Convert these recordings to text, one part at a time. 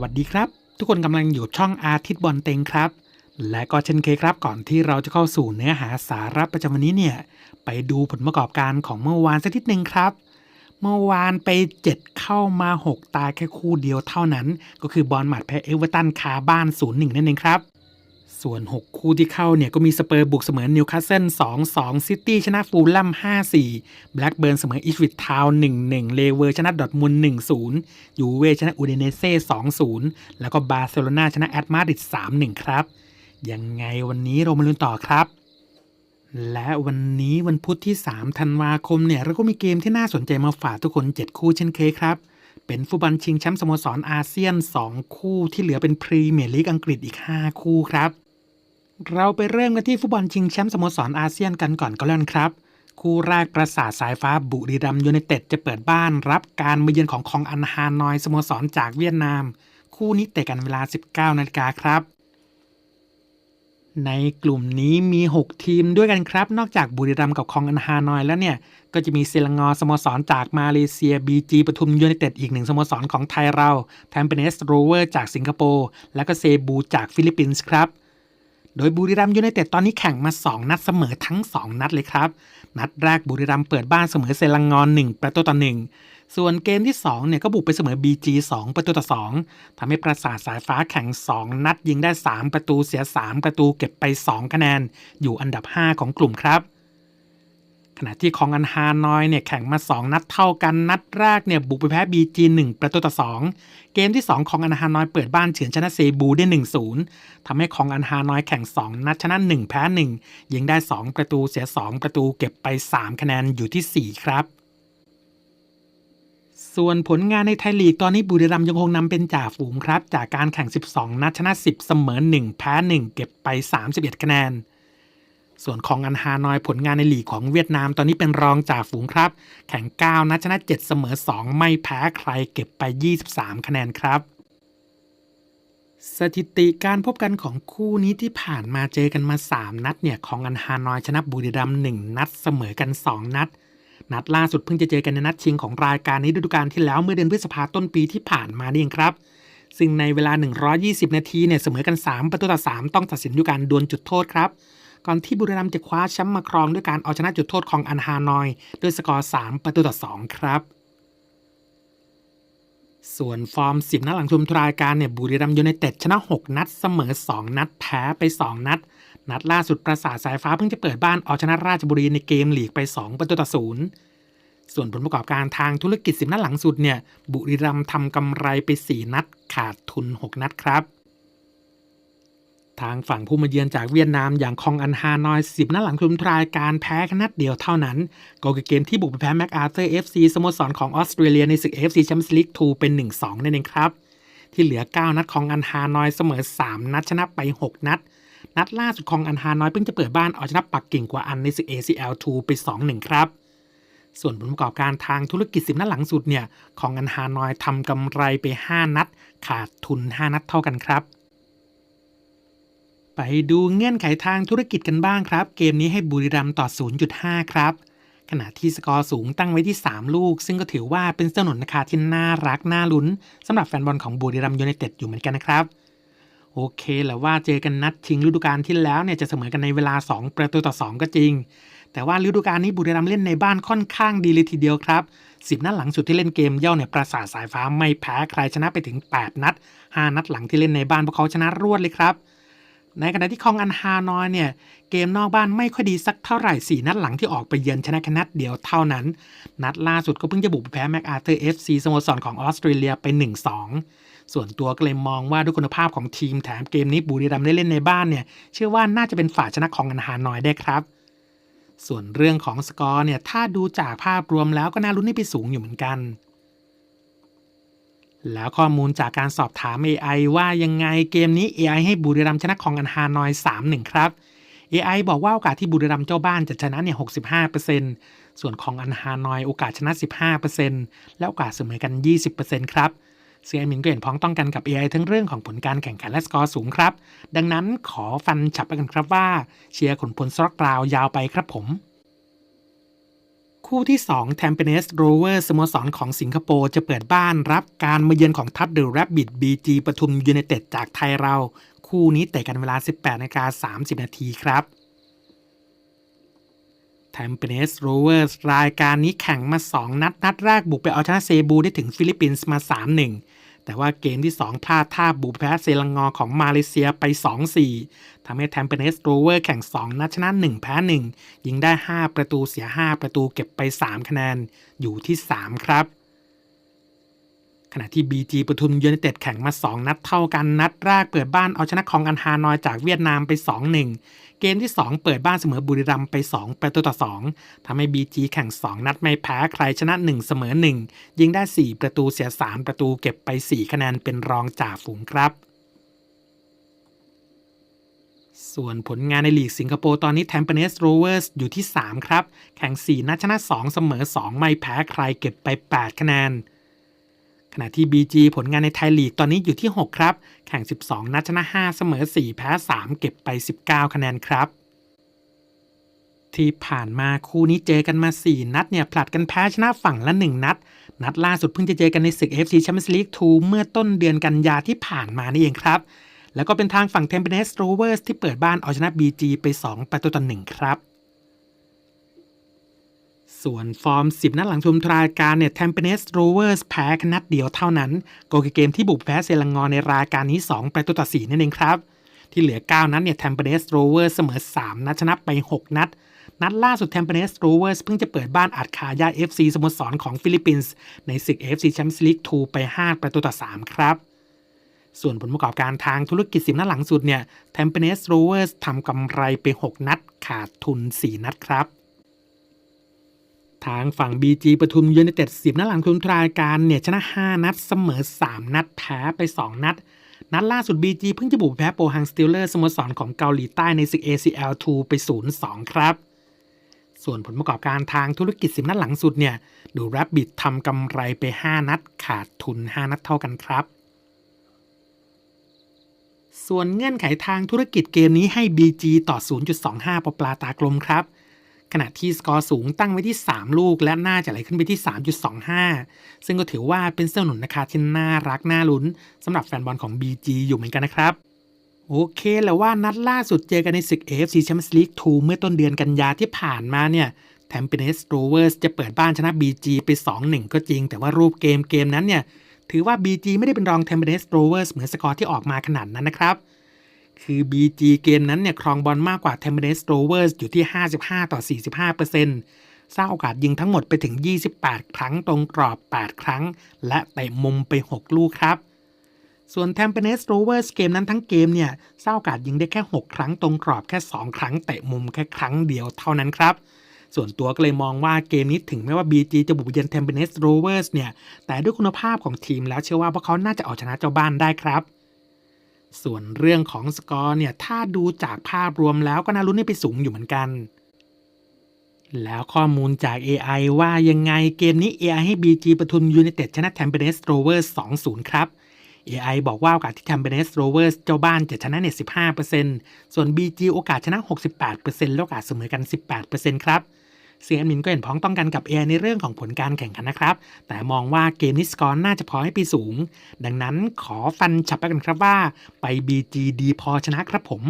วัสดีครับ ทุกคนกำลังอยู่ช่องอาทิตย์บอลเต็งครับ และก็เช่นเคยครับก่อนที่เราจะเข้าสู่เนื้อหาสาระประจำวันนี้เนี่ย ไปดูผลประกอบการของเมื่อวานสักนิดหนึ่งครับ เมื่อวานไป 7 เข้ามา 6 ตายแค่คู่เดียวเท่านั้น ก็คือบอลหมัดแพ้เอเวอร์ตันคาบ้าน 0-1 นั่นเองครับ ส่วน 6 คู่ที่เข้าเนี่ยก็มีสเปอร์บุกเสมอนิวคาสเซิล2-2 ซิตี้ชนะฟูลแลม5-4 แบล็กเบิร์นเสมออิชวิตทาวน์1-1 เลเวอร์ชนะดอทมุน1-0 ยูเวชนะอูเดเนเซ่2-0 แล้วก็บาร์เซโลนาชนะแอตมาดริด3-1 ครับ ยังไงวันนี้เรามาลุ้นต่อครับและวันนี้วันพุธที่ 3 ธันวาคมเนี่ยเราก็มีเกมที่น่าสนใจมาฝากทุกคน 7 คู่เช่นเคยครับ เป็นฟุตบอลชิงแชมป์สโมสรอาเซียน 2 คู่ที่เหลือเป็นพรีเมียร์ลีกอังกฤษอีก 5 คู่ครับ เราไปเริ่มกันที่ฟุตบอลชิงแชมป์สโมสรอาเซียนกันก่อนก็แล้วครับ คู่แรกประสาทสายฟ้าบุรีรัมยูไนเต็ดจะเปิดบ้าน รับการมาเยือนของคองอันฮานอยสโมสรจากเวียดนาม คู่นี้เตะกันเวลา 19นาฬิกาครับ ในกลุ่มนี้มี 6 ทีมด้วยกันครับ นอกจากบุรีรัมกับคองอันฮานอยแล้วเนี่ยก็จะมีเซลังอสโมสรจากมาเลเซีย BG ปทุมยูไนเต็ดอีกหนึ่งสโมสรของไทยเราแทมเปเนสโรเวอร์จากสิงคโปร์และก็เซบูจากฟิลิปปินส์ครับ โดยบุรีรัมย์ยูไนเต็ดตอนนี้แข่งมา 2 นัดเสมอทั้ง 2 นัดเลยครับ นัดแรกบุรีรัมย์เปิดบ้านเสมอเซลังงอน 1 ประตูต่อ 1 ส่วนเกมที่2เนี่ยก็บุกไปเสมอ BG 2 ประตูต่อ 2ทำให้ประสาทสายฟ้าแข่ง 2 นัดยิงได้ 3 ประตูเสีย 3 ประตูเก็บไป 2 คะแนน อยู่อันดับ 5 ของกลุ่มครับ ขณะที่ของอันฮานอยเนี่ยแข่งมา 2 นัดเท่ากันนัดแรกเนี่ยบุกไปแพ้ BG 1ประตูต่อ 2 เกมที่ 2 ของอันฮานอยเปิดบ้านเฉือนชนะเซบูได้ 1-0ทำให้ของอันฮานอยแข่ง 2 นัดชนะ 1 แพ้ 1 ยิงได้ 2 ประตูเสีย 2 ประตูเก็บไป 3 คะแนนอยู่ที่ 4 ครับส่วนผลงานในไทยลีกตอนนี้บุรีรัมย์ยังคงนำเป็นจ่าฝูงครับ จากการแข่ง 12 นัดชนะ 10 เสมอ 1 แพ้ 1 เก็บไป 31 คะแนน ส่วนของอันฮานอยผลงานในหลีกของเวียดนามตอนนี้เป็นรองจ่าฝูงครับ แข่ง 9นัดชนะ 7 เสมอ 2 ไม่แพ้ใครเก็บไป 23 คะแนนครับ สถิติการพบกันของคู่นี้ที่ผ่านมาเจอกันมา 3 นัดเนี่ยของอันฮานอยชนะบุรีรัมย์1นัดเสมอกัน 2 นัด นัดล่าสุดเพิ่งจะเจอกันในนัดชิงของรายการนี้ฤดูกาลที่แล้วเมื่อเดือนพฤษภาต้นปีที่ผ่านมานี่เองครับซึ่งในเวลา 120 นาทีเนี่ยเสมอกัน 3 ประตูต่อ 3 ต้องตัดสินด้วยการดวลจุดโทษครับ ก่อนที่บุรีรัมย์จะคว้าแชมป์มาครองด้วยการเอาชนะจุดโทษของอันฮานอย ด้วยสกอร์ 3 ประตูต่อ 2 ครับ ส่วนฟอร์ม 10 นัดหลังชมทรายการเนี่ยบุรีรัมย์ยูไนเต็ดชนะ 6 นัด เสมอ 2 นัด แพ้ไป 2 นัด นัดล่าสุดประสาทสายฟ้าเพิ่งจะเปิดบ้านเอาชนะราชบุรีในเกมลีกไป 2 ประตูต่อ 0ส่วนผลประกอบการทางธุรกิจ 10 นัดหลังสุดเนี่ย บุรีรัมย์ทำกำไรไป 4 นัด ขาดทุน 6 นัดครับ ทางฝั่งผู้มาเยือนจากเวียดนามอย่างคองอันฮานอย10นัดหลังชมรายการแพ้แค่นัดเดียวเท่านั้น ก็คือเกมที่บุกไปแพ้แม็กอาเธอร์ FC สโมสรของออสเตรเลียในศึก AFC Champions League 2เป็น 1-2นั่นเองครับ ที่เหลือ 9 นัดของอันฮานอยเสมอ 3 นัดชนะไป 6 นัด นัดล่าสุดของอันฮานอยเพิ่งจะเปิดบ้านเอาชนะปักกิ่งกว่าอันในศึก ACL 2ไป 2-1 ครับส่วนผลประกอบการทางธุรกิจ 10 นัดหลังสุดเนี่ยของอันฮานอยทำกำไรไป 5 นัด ขาดทุน 5 นัดเท่ากันครับ ไปดูเงื่อนไขทางธุรกิจกันบ้างครับ เกมนี้ให้บุรีรัมย์ต่อ 0.5 ครับ ขณะที่สกอร์สูงตั้งไว้ที่ 3 ลูก ซึ่งก็ถือว่าเป็นสนุนราคาที่น่ารักน่าลุ้นสำหรับแฟนบอลของบุรีรัมย์ยูไนเต็ดอยู่เหมือนกันนะครับ โอเคแหละว่าเจอกันนัดชิงฤดูกาลที่แล้วเนี่ยจะเสมอกันในเวลา 2 ประตูต่อ 2 ก็จริง แต่ว่าฤดูกาลนี้บุรีรัมย์เล่นในบ้านค่อนข้างดีเลยทีเดียวครับ10นัดหลังสุดที่เล่นเกมเย่าเนี่ยประสาทสายฟ้าไม่แพ้ใครชนะไปถึง 8 นัด 5 นัดหลังที่เล่นในบ้านพวกเขาชนะรวดเลยครับ ในขณะที่คองอันฮานอยเนี่ยเกมนอกบ้านไม่ค่อยดีสักเท่าไหร่4นัดหลังที่ออกไปเยือนชนะแค่นัดเดียวเท่านั้น นัดล่าสุดก็เพิ่งจะบุกแพ้แม็กอาเธอร์ FC สโมสรของออสเตรเลียไป 1-2 ส่วนตัวก็เลยมองว่าด้วยคุณภาพของทีมแถมเกมนี้บุรีรัมย์ได้เล่นในบ้านเนี่ยเชื่อว่าน่าจะเป็นฝ่ายชนะของอันฮานอยได้ครับ ส่วนเรื่องของสกอร์เนี่ยถ้าดูจากภาพรวมแล้วก็น่าลุ้นให้ไปสูงอยู่เหมือนกัน แล้วข้อมูลจากการสอบถาม AI ว่ายังไงเกมนี้ AI ให้บุรีรัมย์ชนะของอันฮานอย 3-1 ครับ AI บอกว่าโอกาสที่บุรีรัมย์เจ้าบ้านจะชนะเนี่ย 65%ส่วนของอันฮานอยโอกาสชนะ 15%และโอกาสเสมอกัน 20%ครับเซียมินก็เห็นพ้องต้องกันกับ AI ทั้งเรื่องของผลการแข่งขันและสกอร์สูงครับ ดังนั้นขอฟันฉับกันครับว่า เชียร์ขนพลสล็อกกราวยาวไปครับผม คู่ที่ 2 t a m p e n e s Rover สโมสรของสิงคโปร์จะเปิดบ้านรับการมาเยือนของทัพเดอะแรบบิทบีจีปทุมยูเนเต็ดจากไทยเรา คู่นี้เตะกันเวลา 18นาฬิกา30 นาทีครับ t a m p e n e s Rovers รายการนี้แข่งมา 2 นัด นัดแรกบุกไปเอาชนะเซบูได้ถึงฟิลิปปินส์มา 3-1 แต่ว่าเกมที่2พลาดท่าบุกแพ้เซลังงอของมาเลเซียไป 2-4 ทำให้แทมเปเนสโรเวอร์แข่ง 2 นัดชนะ 1 แพ้ 1 ยิงได้ 5 ประตูเสีย 5 ประตูเก็บไป 3 คะแนน อยู่ที่ 3 ครับ ขณะที่ BG ปทุมยูไนเต็ดแข่งมา 2 นัดเท่ากันนัดแรกเปิดบ้านเอาชนะของอันฮานอยจากเวียดนามไป 2-1 เกมที่ 2 เปิดบ้านเสมอบุรีรัมย์ไป 2 ประตูต่อ 2ทำให้ BG แข่ง 2 นัดไม่แพ้ใครชนะ 1 เสมอ 1 ยิงได้ 4 ประตูเสีย 3 ประตูเก็บไป 4 คะแนนเป็นรองจ่าฝูงครับส่วนผลงานในลีกสิงคโปร์ตอนนี้ t a m p e n e s Rovers อยู่ที่ 3 ครับ แข่ง 4 นัดชนะ 2 เสมอ 2 ไม่แพ้ใครเก็บไป 8 คะแนน ขณะที่ BG ผลงานในไทยลีกตอนนี้อยู่ที่ 6 ครับ แข่ง 12 นัดชนะ 5 เสมอ 4 แพ้ 3 เก็บไป 19 คะแนนครับที่ผ่านมาคู่นี้เจอกันมา 4 นัดเนี่ยผลัดกันแพ้ชนะฝั่งละ 1 นัด นัดล่าสุดเพิ่งจะเจอกันในศึก FC Champions League 2 เมื่อต้นเดือนกันยาที่ผ่านมานี่เองครับ แล้วก็เป็นทางฝั่ง t e m p e n e s Rovers ที่เปิดบ้านเอาชนะ BG ไป 2 ประตูต่อ1ครับ ส่วนฟอร์ม 10 นัดหลังชมรายการเนี่ย t e m p e n e s Rovers แพ้นัดเดียวเท่านั้น ก็คือเกมที่บุกแพ้เซลังงอในรายการนี้ 2 ประตูต่อ 4 นั่นเองครับ ที่เหลือ 9 นัดเนี่ย t e m p e n e s Rovers เสมอ 3 นัดชนะไป 6 นัด นัดล่าสุด t e m p e n e s Rovers เพิ่งจะเปิดบ้านอัดคายา FC สโมสรของฟิลิปปินส์ในศึก FC Champions League 2 ไป 5 ประตูต่อ 3 ครับส่วนผลประกอบการทางธุรกิจ10นัดหลังสุดเนี่ย t e m p e n e s Rovers ทำกำไรไป 6 นัด ขาดทุน 4 นัดครับ ทางฝั่ง BG ปทุมยูไนเต็ด10นัดหลังทุนรายการเนี่ยชนะ 5 นัดเสมอ 3 นัดแพ้ไป 2 นัด นัดล่าสุด BG เพิ่งจะบุกแพ้โปฮังสติลเลอร์สโมสรของเกาหลีใต้ในศึก ACL 2 ไป 0-2 ครับ ส่วนผลประกอบการทางธุรกิจ10นัดหลังสุดเนี่ยดูแรบบิททำกำไรไป 5 นัดขาดทุน 5 นัดเท่ากันครับส่วนเงื่อนไขทางธุรกิจเกมนี้ให้ BG ต่อ 0.25 ปอปลาตากลมครับ ขณะที่สกอร์สูงตั้งไว้ที่ 3 ลูก และน่าจะไหลขึ้นไปที่ 3.25 ซึ่งก็ถือว่าเป็นเส้นหนุนราคาที่น่ารักน่าลุ้นสำหรับแฟนบอลของ BG อยู่เหมือนกันนะครับ โอเคแล้วว่านัดล่าสุดเจอกันในศึก AFC Champions League 2เมื่อต้นเดือนกันยาที่ผ่านมาเนี่ย t a m p e n e s Rovers จะเปิดบ้านชนะ BG ไป 2-1 ก็จริง แต่ว่ารูปเกมเกมนั้นเนี่ยถือว่า BG ไม่ได้เป็นรอง t a m p e n e s Rovers เหมือนสกอร์ที่ออกมาขนาดนั้นนะครับ คือ BG เกมนั้นเนี่ยครองบอลมากกว่า t a m p e n e Rovers อยู่ที่ 55 ต่อ 45%สร้างโอกาสยิงทั้งหมดไปถึง 28 ครั้งตรงกรอบ 8 ครั้ง และเตะมุมไป 6 ลูกครับ ส่วน t a m p e n e Rovers เกมนั้นทั้งเกมเนี่ยสร้างโอกาสยิงได้แค่ 6 ครั้งตรงกรอบแค่ 2 ครั้งเตะมุมแค่ครั้งเดียวเท่านั้นครับส่วนตัวก็เลยมองว่าเกมนี้ถึงแม้ว่า BG จะบุกเยือน t a m p e n e Rovers เนี่ย แต่ด้วยคุณภาพของทีมแล้วเชื่อว่าพวกเขาน่าจะเอาชนะเจ้าบ้านได้ครับ ส่วนเรื่องของสกอร์เนี่ยถ้าดูจากภาพรวมแล้วก็น่าลุ้นให้ไปสูงอยู่เหมือนกัน แล้วข้อมูลจาก AI ว่ายังไงเกมนี้ AI ให้ BG ปทุมยูไนเต็ดชนะ t a m p e n e s Rovers 2-0 ครับ AI บอกว่าโอกาสที่ t a m p e n e s Rovers เจ้าบ้านจะชนะเนี่ย15%ส่วน BG โอกาสชนะ 68%และโอกาสเสมอกัน 18%ครับ เซียนมินก็เห็นพ้องต้องกันกับ AI ในเรื่องของผลการแข่งขันนะครับ แต่มองว่าเกมนี้สกอร์น่าจะพอให้ไปสูง ดังนั้นขอฟันฉับไปกันครับว่า ไป BG ดีพอชนะครับผม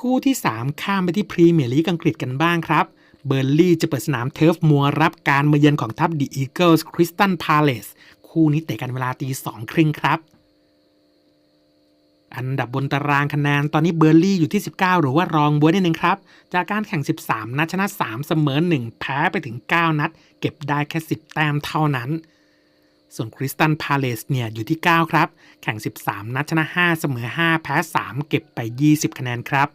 คู่ที่ 3 ข้ามไปที่พรีเมียร์ลีกอังกฤษกันบ้างครับเบอร์ลี่จะเปิดสนามเทิร์ฟมัวรับการมาเยือนของทัพดีอีเกิลส์คริสตันพาเลสคู่นี้เตะกันเวลาตีสองครึ่งครับ อันดับบนตารางคะแนนตอนนี้เบอร์ลี่อยู่ที่ 19 หรือว่ารองบัวนิดนึงครับ จากการแข่ง 13 นัดชนะ 3 เสมอ 1 แพ้ไปถึง 9 นัด เก็บได้แค่ 10 แต้มเท่านั้น ส่วนคริสตันพาเลสเนี่ยอยู่ที่ 9 ครับ แข่ง 13 นัดชนะ 5 เสมอ 5 แพ้ 3 เก็บไป 20 คะแนนครับ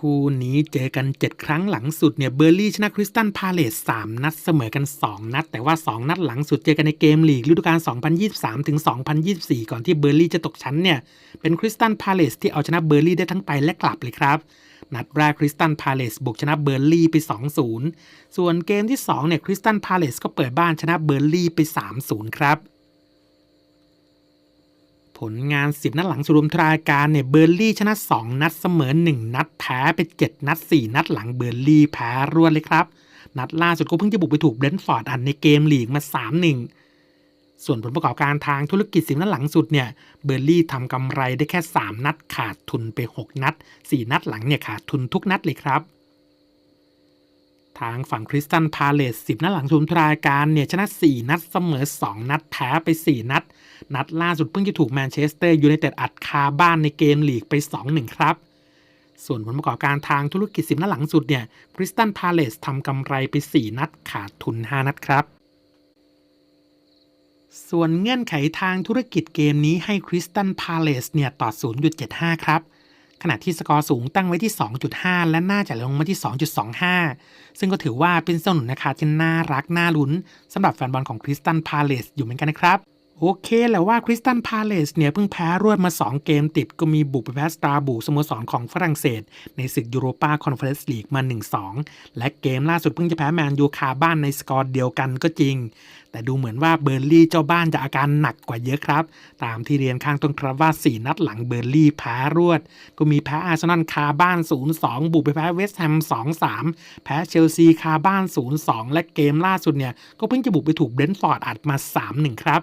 คู่นี้เจอกัน 7 ครั้งหลังสุดเนี่ยเบอร์ลี่ชนะคริสตันพาเลส3นัดเสมอกัน 2 นัด แต่ว่า 2 นัดหลังสุดเจอกันในเกมลีกฤดูกาล 2023 ถึง 2024 ก่อนที่เบอร์ลี่จะตกชั้นเนี่ยเป็นคริสตันพาเลสที่เอาชนะเบอร์ลี่ได้ทั้งไปและกลับเลยครับ นัดแรกคริสตันพาเลสบุกชนะเบอร์ลี่ไป 2-0 ส่วนเกมที่2เนี่ยคริสตันพาเลสก็เปิดบ้านชนะเบอร์ลี่ไป 3-0 ครับ ผลงาน 10 นัดหลังสุรุปทรายการเนี่ยเบอร์ลี่ชนะ 2 นัดเสมอ 1 นัดแพ้ไป 7 นัด 4 นัดหลังเบอร์ลี่แพ้รวดเลยครับ นัดล่าสุดก็เพิ่งจะบุกไปถูกเบรนท์ฟอร์ดอันในเกมลีกมา 3-1 ส่วนผลประกอบการทางธุรกิจสิบนัดหลังสุดเนี่ยเบอร์ลี่ทำกำไรได้แค่ 3 นัดขาดทุนไป 6 นัด 4 นัดหลังเนี่ยขาดทุนทุกนัดเลยครับ ทางฝั่งคริสตันพาเลส10 นัดหลังทุนทรายการเนี่ยชนะ 4 นัดเสมอ 2 นัดแพ้ไป 4 นัด นัดล่าสุดเพิ่งจะถูกแมนเชสเตอร์ยูไนเต็ดอัดคาบ้านในเกมลีกไป 2-1 ครับ ส่วนผลประกอบการทางธุรกิจ 10 นัดหลังสุดเนี่ยคริสตันพาเลสทำกำไรไป 4 นัดขาดทุน 5 นัดครับส่วนเงื่อนไขทางธุรกิจเกมนี้ให้คริสตันพาเลสเนี่ยต่อ 0.75 ครับ ขณะที่สกอร์สูงตั้งไว้ที่ 2.5 และน่าจะลงมาที่ 2.25 ซึ่งก็ถือว่าเป็นสนุนราคาที่น่ารักน่าลุ้นสำหรับแฟนบอลของคริสตันพาเลสอยู่เหมือนกันนะครับ โอเคแหละว่าคริสตันพาเลสเนี่ยเพิ่งแพ้รวดมา 2 เกมติดก็มีบุกไปแพ้สตราบูสโมสรของฝรั่งเศส ในศึกยูโรปาคอนเฟอเรนซ์ลีกมา 1-2 และเกมล่าสุดเพิ่งจะแพ้แมนยูคาบ้านในสกอร์เดียวกันก็จริง แต่ดูเหมือนว่าเบอร์ลี่เจ้าบ้านจะอาการหนักกว่าเยอะครับ ตามที่เรียนข้างต้นครับว่า 4 นัดหลังเบอร์ลี่แพ้รวด ก็มีแพ้อาร์เซนอลคาบ้าน 0-2 บุกไปแพ้เวสต์แฮม 2-3 แพ้เชลซีคาบ้าน 0-2 และเกมล่าสุดเนี่ย ก็เพิ่งจะบุกไปถูกเบรนท์ฟอร์ดอัดมา 3-1 ครับ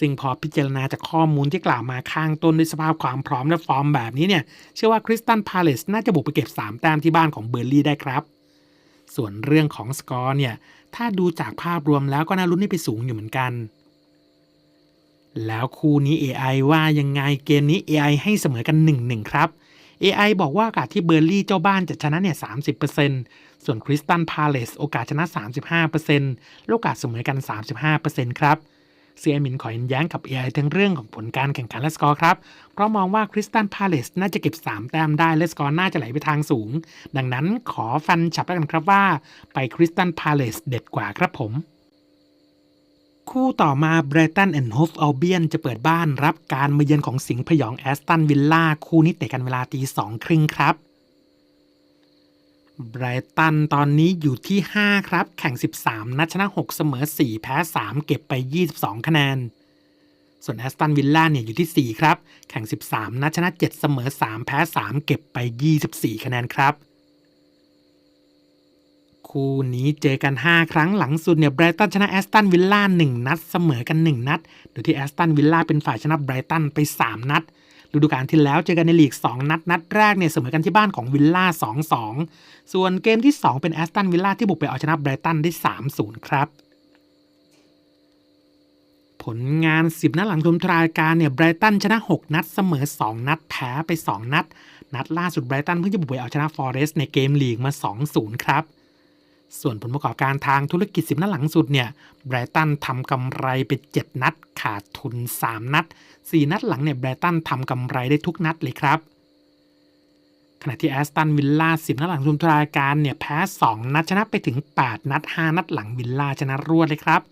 ซึ่งพอพิจารณาจากข้อมูลที่กล่าวมาข้างต้นด้วยสภาพความพร้อมและฟอร์มแบบนี้เนี่ย เชื่อว่าคริสตันพาเลสน่าจะบุกไปเก็บ 3 แต้มที่บ้านของเบอร์ลี่ได้ครับ ส่วนเรื่องของสกอร์เนี่ย ถ้าดูจากภาพรวมแล้วก็น่าลุ้นให้ไปสูงอยู่เหมือนกัน แล้วคู่นี้ AI ว่ายังไงเกมนี้ AI ให้เสมอกัน1-1ครับ AI บอกว่าโอกาสที่เบอร์ลี่เจ้าบ้านจะชนะเนี่ย30%ส่วนคริสตันพาเลสโอกาสชนะ 35%และโอกาสเสมอกัน 35%ครับ เซียมินขอเห็นแย้งกับ AI ทั้งเรื่องของผลการแข่งขันและสกอร์ครับ เพราะมองว่าคริสตันพาเลสน่าจะเก็บ 3 แต้มได้และสกอร์น่าจะไหลไปทางสูง ดังนั้นขอฟันฉับแล้วกันครับว่า ไปคริสตันพาเลสเด็ดกว่าครับผมคู่ต่อมาเบรตันแอนด์โฮฟอัลเบียนจะเปิดบ้านรับการมาเยือนของสิงห์พยองแอสตันวิลล่าคู่นี้เตะกันเวลาตีสองครึ่งครับ ไบรตันตอนนี้อยู่ที่ 5 ครับ แข่ง 13 นัดชนะ 6 เสมอ 4 แพ้ 3 เก็บไป 22 คะแนน ส่วนแอสตันวิลล่าเนี่ยอยู่ที่ 4 ครับ แข่ง 13 นัดชนะ 7 เสมอ 3 แพ้ 3 เก็บไป 24 คะแนนครับ คู่นี้เจอกัน 5 ครั้งหลังสุดเนี่ยไบรตันชนะแอสตันวิลล่า1นัด เสมอกัน 1 นัด โดยที่แอสตันวิลล่าเป็นฝ่ายชนะไบรตันไป 3 นัด ฤดูกาลที่แล้วเจอกันในลีก 2 นัด นัดแรกเนี่ยเสมอกันที่บ้านของวิลล่า 2-2 ส่วนเกมที่ 2 เป็นแอสตันวิลล่าที่บุกไปเอาชนะไบรตันได้ 3-0 ครับ ผลงาน 10 นัดหลังทุมทรายการเนี่ยไบรตันชนะ 6 นัด เสมอ 2 นัด แพ้ไป 2 นัด นัดล่าสุดไบรตันเพิ่งจะบุกไปเอาชนะฟอเรสต์ในเกมลีกมา 2-0 ครับ ส่วนผลประกอบการทางธุรกิจ10นัดหลังสุดเนี่ยไบรตันทำกำไรไป 7 นัด ขาดทุน 3 นัด 4 นัดหลังเนี่ยไบรตันทำกำไรได้ทุกนัดเลยครับ ขณะที่แอสตันวิลล่า10 นัดหลังทุมทรายการเนี่ยแพ้ 2 นัดชนะไปถึง 8 นัด 5 นัดหลังวิลล่าชนะรวดเลยครับ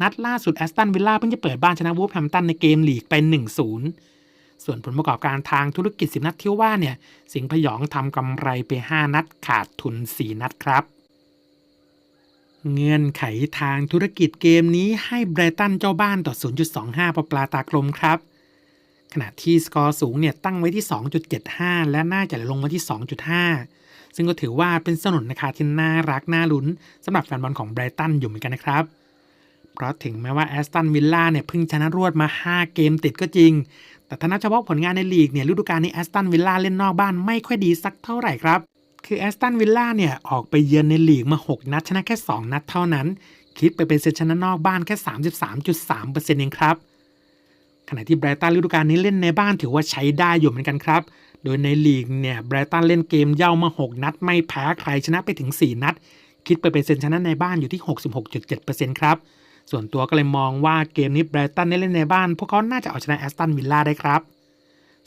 นัดล่าสุดแอสตันวิลล่าเพิ่งจะเปิดบ้านชนะวูฟแฮมตันในเกมลีกไป 1-0ส่วนผลประกอบการทางธุรกิจ 10 นัดที่ว่าเนี่ย สิงห์พยองทำกำไรไป 5 นัดขาดทุน 4 นัดครับ เงื่อนไขทางธุรกิจเกมนี้ให้ไบรตันเจ้าบ้านต่อ 0.25ปลาปลาตากลมครับ ขณะที่สกอร์สูงเนี่ยตั้งไว้ที่ 2.75 และน่าจะลงมาที่ 2.5 ซึ่งก็ถือว่าเป็นสนุนราคาที่น่ารักน่าลุ้นสำหรับแฟนบอลของไบรตันอยู่เหมือนกันนะครับ เพราะถึงแม้ว่าแอสตันวิลล่าเนี่ยเพิ่งชนะรวดมา 5 เกมติดก็จริง แต่ถ้านับเฉพาะผลงานในลีกเนี่ยฤดูกาลนี้แอสตันวิลล่าเล่นนอกบ้านไม่ค่อยดีสักเท่าไหร่ครับ คือแอสตันวิลล่าเนี่ย ออกไปเยือนในลีกมา 6 นัด ชนะแค่ 2 นัดเท่านั้น คิดไปเป็นเซนชนะนอกบ้านแค่ 33.3%เองครับ ขณะที่ไบรตันฤดูกาลนี้เล่นในบ้านถือว่าใช้ได้อยู่เหมือนกันครับ โดยในลีกเนี่ยไบรตันเล่นเกมเย่ามา 6 นัด ไม่แพ้ใครชนะไปถึง 4 นัด คิดไปเป็นเซนชนะในบ้านอยู่ที่ 66.7%ครับ ส่วนตัวก็เลยมองว่าเกมนี้ไบรตันได้เล่นในบ้าน พวกเขาน่าจะเอาชนะแอสตันวิลล่าได้ครับ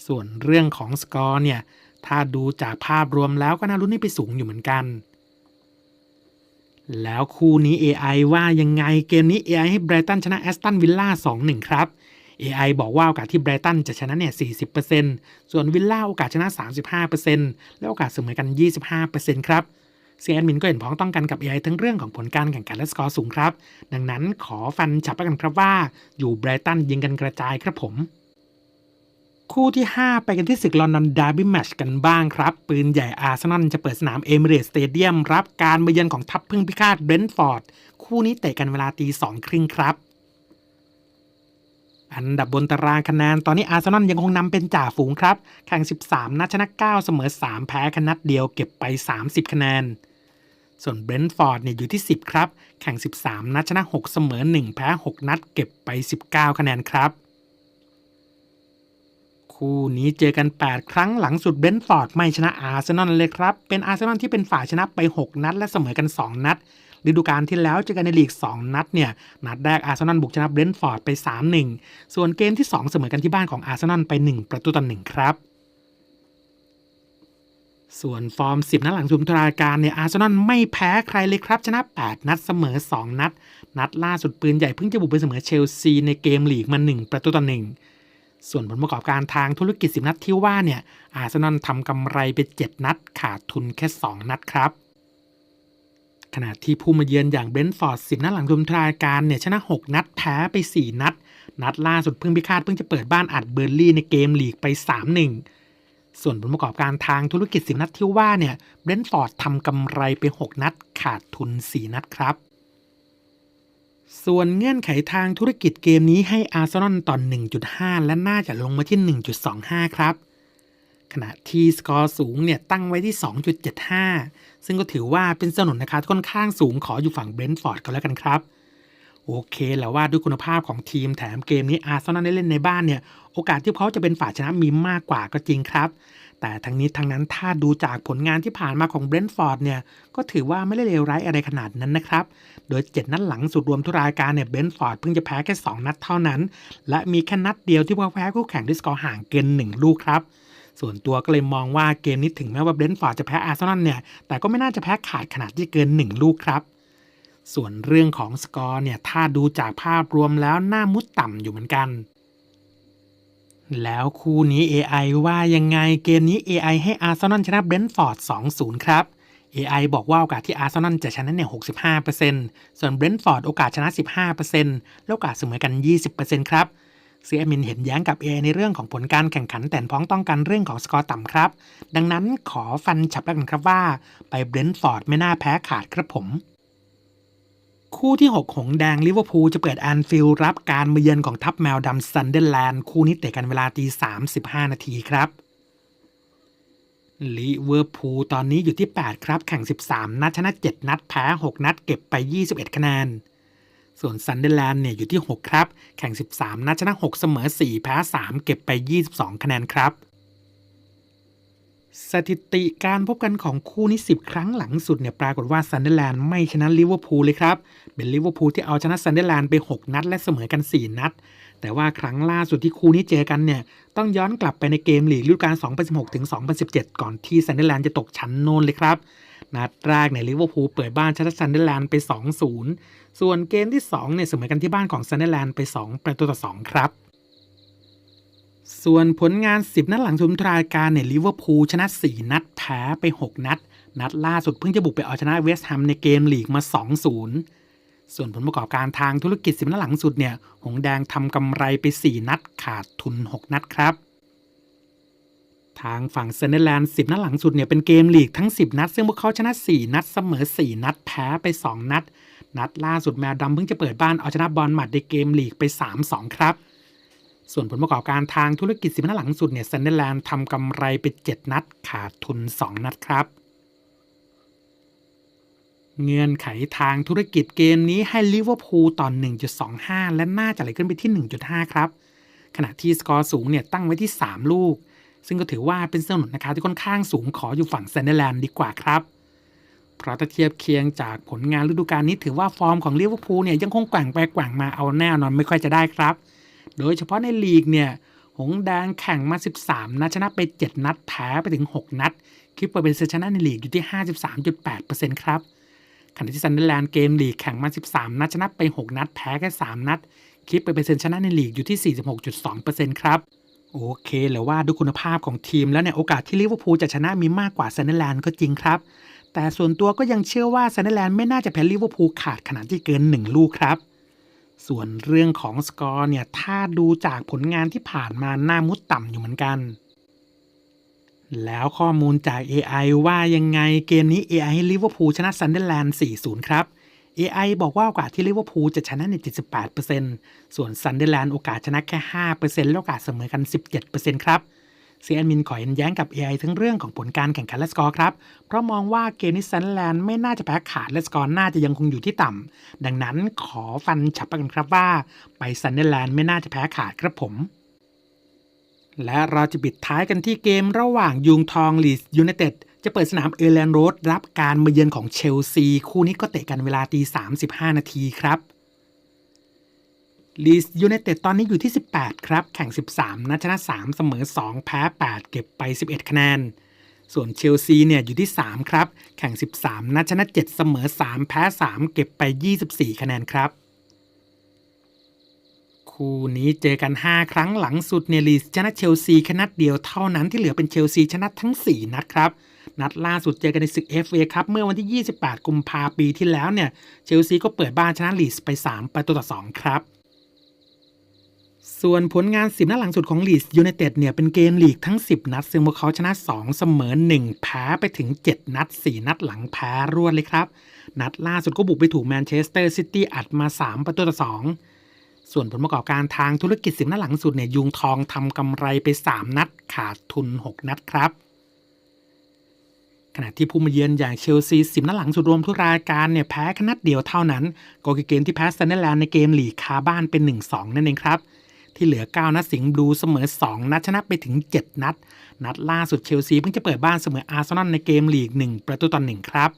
ส่วนเรื่องของสกอร์เนี่ย ถ้าดูจากภาพรวมแล้วก็น่าลุ้นให้ไปสูงอยู่เหมือนกัน แล้วคู่นี้ AI ว่ายังไงเกมนี้ AI ให้ไบรตันชนะแอสตันวิลล่า2-1 ครับ AI บอกว่าโอกาสที่ไบรตันจะชนะเนี่ย 40%ส่วนวิลล่าโอกาสชนะ 35%และโอกาสเสมอกัน 25%ครับเซียนมินก็เห็นพ้องต้องกันกับ AI ทั้งเรื่องของผลการแข่งขันและสกอร์สูงครับ ดังนั้นขอฟันฉับกันครับว่า อยู่ไบรตันยิงกันกระจายครับผม คู่ที่ 5 ไปกันที่ศึกลอนดอนดาร์บี้แมชกันบ้างครับ ปืนใหญ่อาร์เซนอลจะเปิดสนามเอมิเรตสเตเดียมรับการมาเยือนของทัพพึ่งพิฆาตเบรนท์ฟอร์ด คู่นี้เตะกันเวลาตีสองครึ่งครับ อันดับบนตารางคะแนน ตอนนี้อาร์เซนอลยังคงนำเป็นจ่าฝูงครับ แข่ง 13 นัดชนะ 9 เสมอ 3 แพ้ค่นัดเดียวเก็บไป 30 คะแนน ส่วนเบรนท์ฟอร์ดเนี่ยอยู่ที่ 10 ครับ แข่ง 13 นัดชนะ 6 เสมอ 1 แพ้ 6 นัดเก็บไป 19 คะแนนครับ คู่นี้เจอกัน 8 ครั้งหลังสุดเบนท์ฟอร์ดไม่ชนะอาร์เซนอลเลยครับ เป็นอาร์เซนอลที่เป็นฝ่ายชนะไป 6 นัด และเสมอกัน 2 นัดฤดูกาลที่แล้วเจอกันในลีก 2 นัดเนี่ย นัดแรกอาร์เซนอลบุกชนะเบรนท์ฟอร์ดไป 3-1 ส่วนเกมที่ 2 เสมอกันที่บ้านของอาร์เซนอลไป 1 ประตูต่อ1ครับ ส่วนฟอร์ม 10 นัดหลังสุดรายการเนี่ยอาร์เซนอลไม่แพ้ใครเลยครับ ชนะ 8 นัดเสมอ 2 นัด นัดล่าสุดปืนใหญ่เพิ่งจะบุกไปเสมอเชลซีในเกมลีกมา 1 ประตูต่อ1 ส่วนผลประกอบการทางธุรกิจ 10 นัดที่ว่าเนี่ยอาร์เซนอลทำกำไรไป 7 นัด ขาดทุนแค่ 2 นัดครับขณะที่ผู้มาเยือนอย่างเบรนท์ฟอร์ด10นัดหลังรวมรายการเนี่ยชนะ 6 นัดแพ้ไป 4 นัด นัดล่าสุดเพิ่งพิฆาตเพิ่งจะเปิดบ้านอัดเบอร์ลี่ในเกมลีกไป 3-1 ส่วนผลประกอบการทางธุรกิจ 10 นัดที่ว่าเนี่ยเบรนท์ฟอร์ดทำกำไรไป 6 นัด ขาดทุน 4 นัดครับ ส่วนเงื่อนไขทางธุรกิจเกมนี้ให้อาร์เซนอลต่อ 1.5 และน่าจะลงมาที่ 1.25 ครับ ขณะที่สกอร์สูงเนี่ยตั้งไว้ที่ 2.75 ซึ่งก็ถือว่าเป็นสนุนนะคะค่อนข้างสูงขออยู่ฝั่งเบรนท์ฟอร์ดก็แล้วกันครับ โอเคแล้วว่าด้วยคุณภาพของทีมแถมเกมนี้อาร์เซนอลได้เล่นในบ้านเนี่ย โอกาสที่เขาจะเป็นฝ่ายชนะมีมากกว่าก็จริงครับ แต่ทั้งนี้ทั้งนั้นถ้าดูจากผลงานที่ผ่านมาของเบรนท์ฟอร์ดเนี่ยก็ถือว่าไม่ได้เลวร้ายอะไรขนาดนั้นนะครับ โดย 7 นัดหลังสุดรวมทุกรายการเนี่ยเบนท์ฟอร์ดเพิ่งจะแพ้แค่ 2 นัดเท่านั้น และมีแค่นัดเดียวที่ว่าแพ้คู่แข่งด้วยสกอร์ห่างเกิน 1 ลูกครับส่วนตัวก็เลยมองว่าเกมนี้ถึงแม้ว่าเบนท์ฟอร์ดจะแพ้อาร์เซนอลเนี่ย แต่ก็ไม่น่าจะแพ้ขาดขนาดที่เกิน 1 ลูกครับ ส่วนเรื่องของสกอร์เนี่ย ถ้าดูจากภาพรวมแล้วน่ามุดต่ำอยู่เหมือนกัน แล้วคู่นี้ AI ว่ายังไงเกมนี้ AI ให้อาร์เซนอลชนะเบนท์ฟอร์ด2-0 ครับ AI บอกว่าโอกาสที่อาร์เซนอลจะชนะเนี่ย 65%ส่วนเบรนท์ฟอร์ดโอกาสชนะ 15%แล้วโอกาสเสมอกัน 20%ครับเซียมินเห็นแย้งกับ AI ในเรื่องของผลการแข่งขันแต่พ้องต้องกันเรื่องของสกอร์ต่ำครับ ดังนั้นขอฟันฉับแล้วกันครับว่า ไปเบรนท์ฟอร์ดไม่น่าแพ้ขาดครับผมคู่ที่ 6 หงแดงลิเวอร์พูลจะเปิดแอนฟิลด์รับการมาเยือนของทัพแมวดำซันเดอร์แลนด์คู่นี้เตะกันเวลาตี35 นาทีครับ ลิเวอร์พูลตอนนี้อยู่ที่ 8 ครับ แข่ง 13 นัดชนะ 7 นัด แพ้ 6 นัด เก็บไป 21 คะแนน ส่วนซันเดอร์แลนด์เนี่ยอยู่ที่ 6 ครับ แข่ง 13 นัดชนะ 6 เสมอ 4 แพ้ 3 เก็บไป 22 คะแนนครับ สถิติการพบกันของคู่นี้ 10 ครั้งหลังสุดเนี่ยปรากฏว่าซันเดอร์แลนด์ไม่ชนะลิเวอร์พูลเลยครับ เป็นลิเวอร์พูลที่เอาชนะซันเดอร์แลนด์ไป 6 นัด และเสมอกัน 4 นัด แต่ว่าครั้งล่าสุดที่คู่นี้เจอกันเนี่ย ต้องย้อนกลับไปในเกมลีกฤดูกาล 2016 ถึง 2017 ก่อนที่ซันเดอร์แลนด์จะตกชั้นโน่นเลยครับ นัดแรกเนี่ยลิเวอร์พูลเปิดบ้านชนะซันเดอร์แลนด์ไป 2-0 ส่วนเกมที่ 2 เนี่ยเสมอกันที่บ้านของซันเดอร์แลนด์ไป 2 ประตูต่อ 2 ครับ ส่วนผลงาน 10 นัดหลังทุมรายการเนี่ยลิเวอร์พูลชนะ 4 นัดแพ้ไป 6 นัด นัดล่าสุดเพิ่งจะบุกไปเอาชนะเวสต์แฮมในเกมลีกมา 2-0 ส่วนผลประกอบการทางธุรกิจ10นัดหลังสุดเนี่ย หงแดงทำกำไรไป 4 นัดขาดทุน 6 นัดครับ ทางฝั่งเซนเดอร์แลนด์10นัดหลังสุดเนี่ยเป็นเกมลีกทั้ง 10 นัด ซึ่งพวกเขาชนะ 4 นัดเสมอ 4 นัดแพ้ไป 2 นัด นัดล่าสุดแมวดำเพิ่งจะเปิดบ้านเอาชนะบอลหมัดในเกมลีกไป 3-2 ครับ ส่วนผลประกอบการทางธุรกิจ10นัดหลังสุดเนี่ยเซนเดอร์แลนด์ทำกำไรไป 7 นัดขาดทุน 2 นัดครับ เงื่อนไขทางธุรกิจเกมนี้ให้ลิเวอร์พูลต่อ 1.25 และน่าจะไหลขึ้นไปที่ 1.5 ครับ ขณะที่สกอร์สูงเนี่ยตั้งไว้ที่ 3 ลูก ซึ่งก็ถือว่าเป็นสนุนนะคะที่ค่อนข้างสูงขออยู่ฝั่งเซนเดอร์แลนด์ดีกว่าครับเพราะถ้าเทียบเคียงจากผลงานฤดูกาลนี้ถือว่าฟอร์มของลิเวอร์พูลเนี่ยยังคงแกว่งไปแกว่งมาเอาแน่นอนไม่ค่อยจะได้ครับ โดยเฉพาะในลีกเนี่ยหงแดงแข่งมา 13 นัดชนะไป 7 นัดแพ้ไปถึง 6 นัด คิดเปอร์เซ็นต์ชนะในลีกอยู่ที่ 53.8%ครับ ขณะที่ซันเดอร์แลนด์เกมลีกแข่งมา 13 นัดชนะไป 6 นัด แพ้แค่ 3 นัด คิดเปอร์เซ็นต์ชนะในลีกอยู่ที่ 46.2%ครับ โอเคแล้วว่าด้วยคุณภาพของทีมแล้วเนี่ยโอกาสที่ลิเวอร์พูลจะชนะมีมากกว่าซันเดอร์แลนด์ก็จริงครับ แต่ส่วนตัวก็ยังเชื่อว่าซันเดอร์แลนด์ไม่น่าจะแพ้ลิเวอร์พูลขาดขนาดที่เกิน 1 ลูกครับส่วนเรื่องของสกอร์เนี่ยถ้าดูจากผลงานที่ผ่านมาหน้ามุดต่ำอยู่เหมือนกัน แล้วข้อมูลจาก AI ว่ายังไงเกมนี้ AI ให้ลิเวอร์พูลชนะซันเดอร์แลนด์ 4-0 ครับ AI บอกว่าโอกาสที่ลิเวอร์พูลจะชนะใน 78%ส่วนซันเดอร์แลนด์โอกาสชนะแค่ 5%และโอกาสเสมอกัน 17%ครับเซีแอนมินขอเห็นแย้งกับ AI ทั้งเรื่องของผลการแข่งขันและสกอร์ครับ เพราะมองว่าเกมนี้ซันเดอร์แลนด์ไม่น่าจะแพ้ขาดและสกอร์น่าจะยังคงอยู่ที่ต่ำ ดังนั้นขอฟันฉับกันครับว่า ไปซันเดอร์แลนด์ไม่น่าจะแพ้ขาดครับผม และเราจะปิดท้ายกันที่เกมระหว่างยุงทองลีสยูไนเต็ดจะเปิดสนามเอร์แลนด์โรดรับการมาเยือนของเชลซี คู่นี้ก็เตะกันเวลาตี 35 นาทีครับลีสยูไนเต็ดตอนนี้อยู่ที่ 18 ครับ แข่ง 13 นัดชนะ 3 เสมอ 2 แพ้ 8 เก็บไป 11 คะแนน ส่วนเชลซีเนี่ยอยู่ที่ 3 ครับ แข่ง 13 นัดชนะ 7 เสมอ 3 แพ้ 3 เก็บไป 24 คะแนนครับ คู่นี้เจอกัน 5 ครั้งหลังสุดเนลีสชนะเชลซีแค่นัดเดียวเท่านั้นที่เหลือเป็นเชลซีชนะทั้ง 4 นัดครับ นัดล่าสุดเจอกันในศึก FA ครับ เมื่อวันที่ 28 กุมภาปีที่แล้วเนี่ย เชลซีก็เปิดบ้านชนะลีสไป 3 ประตูต่อ 2 ครับส่วนผลงาน 10 นัดหลังสุดของลีสยูไนเต็ดเนี่ยเป็นเกมลีกทั้ง 10 นัด ซึ่งพวกเขาชนะ 2 เสมอ 1 แพ้ไปถึง 7 นัด 4 นัดหลังแพ้รวดเลยครับ นัดล่าสุดก็บุกไปถูกแมนเชสเตอร์ซิตี้อัดมา 3 ประตูต่อ 2 ส่วนผลประกอบการทางธุรกิจ10นัดหลังสุดเนี่ยยุงทองทำกำไรไป 3 นัดขาดทุน 6 นัดครับขณะที่ผู้มาเยือนอย่างเชลซี10นัดหลังสุดรวมทุกรายการเนี่ยแพ้แค่นัดเดียวเท่านั้น ก็คือเกมที่แพ้ซันเดอร์แลนด์ในเกมหลีกคาบ้านเป็น 1-2 นั่นเองครับ ที่เหลือ 9 นัดสิงห์บลูเสมอ 2 นัดชนะไปถึง 7 นัด นัดล่าสุดเชลซีเพิ่งจะเปิดบ้านเสมออาร์เซนอลในเกมลีก 1 ประตูต่อ1ครับ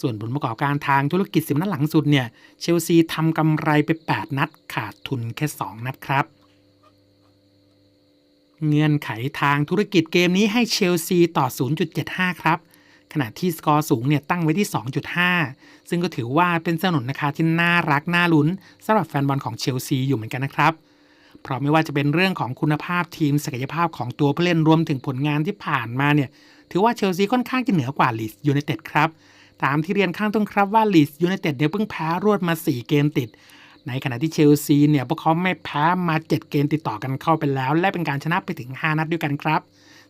ส่วนผลประกอบการทางธุรกิจ10นัดหลังสุดเนี่ยเชลซีทำกำไรไป 8 นัดขาดทุนแค่ 2 นัดครับ เงื่อนไขทางธุรกิจเกมนี้ให้เชลซีต่อ 0.75 ครับ ขณะที่สกอร์สูงเนี่ยตั้งไว้ที่ 2.5 ซึ่งก็ถือว่าเป็นสนุนนะคะที่น่ารักน่าลุ้นสำหรับแฟนบอลของเชลซีอยู่เหมือนกันนะครับเพราะไม่ว่าจะเป็นเรื่องของคุณภาพทีมศักยภาพของตัวผู้เล่นรวมถึงผลงานที่ผ่านมาเนี่ยถือว่าเชลซีค่อนข้างจะเหนือกว่าลีสยูไนเต็ดครับ ตามที่เรียนข้างต้นครับว่าลีสยูไนเต็ดเนี่ยเพิ่งแพ้รวดมา 4 เกมติด ในขณะที่เชลซีเนี่ยพวกเขาไม่แพ้มา 7 เกมติดต่อกันเข้าไปแล้ว และเป็นการชนะไปถึง 5 นัดด้วยกันครับ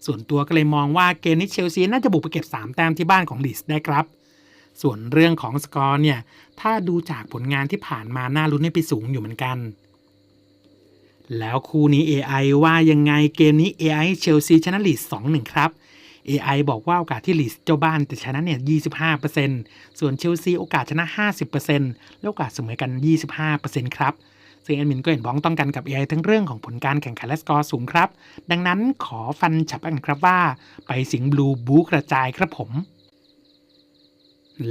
ส่วนตัวก็เลยมองว่าเกมนี้เชลซีน่าจะบุกไปเก็บ 3 แต้มที่บ้านของลีสได้ครับส่วนเรื่องของสกอร์เนี่ย ถ้าดูจากผลงานที่ผ่านมาน่าลุ้นให้ไปสูงอยู่เหมือนกัน แล้วคู่นี้ AI ว่ายังไงเกมนี้ AI เชลซีชนะลีส2-1 ครับ AI บอกว่าโอกาสที่ลีสเจ้าบ้านจะชนะเนี่ย 25%ส่วนเชลซีโอกาสชนะ 50%และโอกาสเสมอกัน 25%ครับซึ่งแอดมินก็เห็นพ้องต้องกันกับ AI ทั้งเรื่องของผลการแข่งขันและสกอร์สูงครับ ดังนั้นขอฟันฉับกันครับว่า ไปสิงบลูบูกระจายครับผม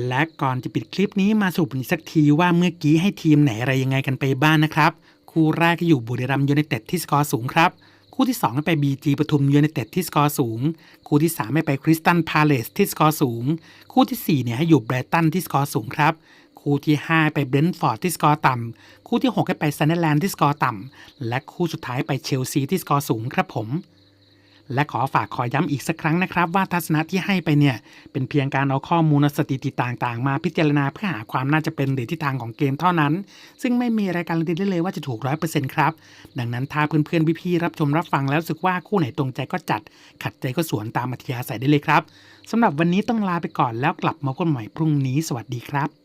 และก่อนจะปิดคลิปนี้มาสรุปอีกสักทีว่าเมื่อกี้ให้ทีมไหนอะไรยังไงกันไปบ้างนะครับ คู่แรกก็อยู่บุรีรัมย์ยูไนเต็ดที่สกอร์สูงครับ คู่ที่2ให้ไป BG ปทุมยูไนเต็ดที่สกอร์สูง คู่ที่3ให้ไปคริสตันพาเลสที่สกอร์สูง คู่ที่4เนี่ยให้อยู่แบรตันที่สกอร์สูงครับคู่ที่ 5 ไปเบรนท์ฟอร์ดที่สกอร์ต่ำคู่ที่ 6 ให้ไปซันเดอร์แลนด์ที่สกอร์ต่ำและคู่สุดท้ายไปเชลซีที่สกอร์สูงครับผม และขอฝากขอย้ำอีกสักครั้งนะครับ ว่าทัศนะที่ให้ไปเนี่ยเป็นเพียงการเอาข้อมูลสถิติต่างๆ มาพิจารณาเพื่อหาความน่าจะเป็นหรือทิศทางของเกมเท่านั้น ซึ่งไม่มีรายการันตีได้เลยว่าจะถูกร้อยเปอร์เซ็นต์ครับ ดังนั้นถ้าเพื่อนๆพี่ๆรับชมรับฟังแล้วรู้สึกว่าคู่ไหนตรงใจก็จัด ขัดใจก็สวนตามอัธยาศัยได้เลยครับสำหรับวันนี้ต้องลาไปก่อนแล้วกลับมาพบกันใหม่พรุ่งนี้สวัสดีครับ